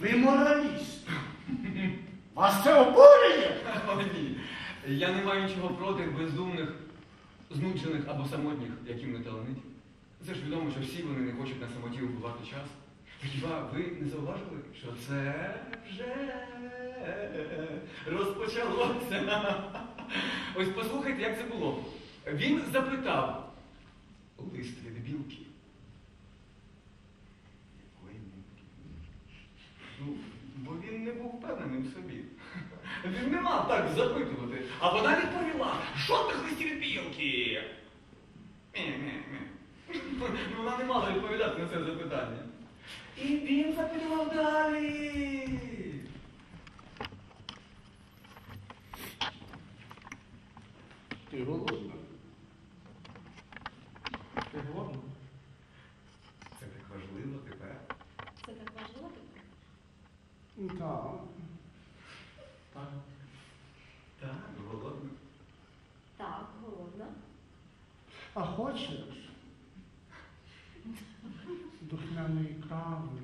Ви мораліст. Вас це обурює? Ні. Я не маю нічого проти бездумних, знуджених або самотніх, яким не таланить. Це ж відомо, що всі вони не хочуть на самоті вбивати час. Хіба ви не зауважили, що це вже розпочалося? Ось послухайте, як це було. Він запитав лист від білки. Якої білки? Ну, бо він не в собі. Він не мав так запитувати. А вона відповіла, жодних листів від білки. Мі-мі-мі. Вона не мала відповідати на це запитання. І він запитував далі. Ти голодна. Ти голодна? Це так важливо тепер. Це так важливо тепер? Ну, Так. Так. Так, голодно. Так, голодна. А хочеш? Духмяної кави.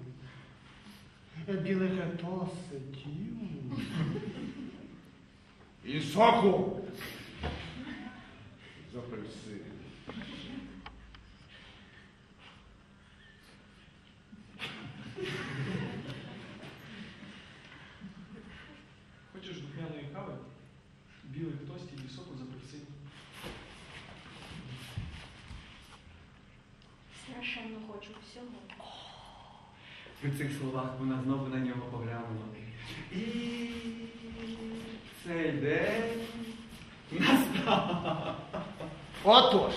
Біле тосе, дім. І соку. З апельсину. Хочеш духмяної кави, білих тостів і соку з апельсину? Страшенно хочу всього. При цих словах вона знову на нього поглянула. І цей день настав. Отож,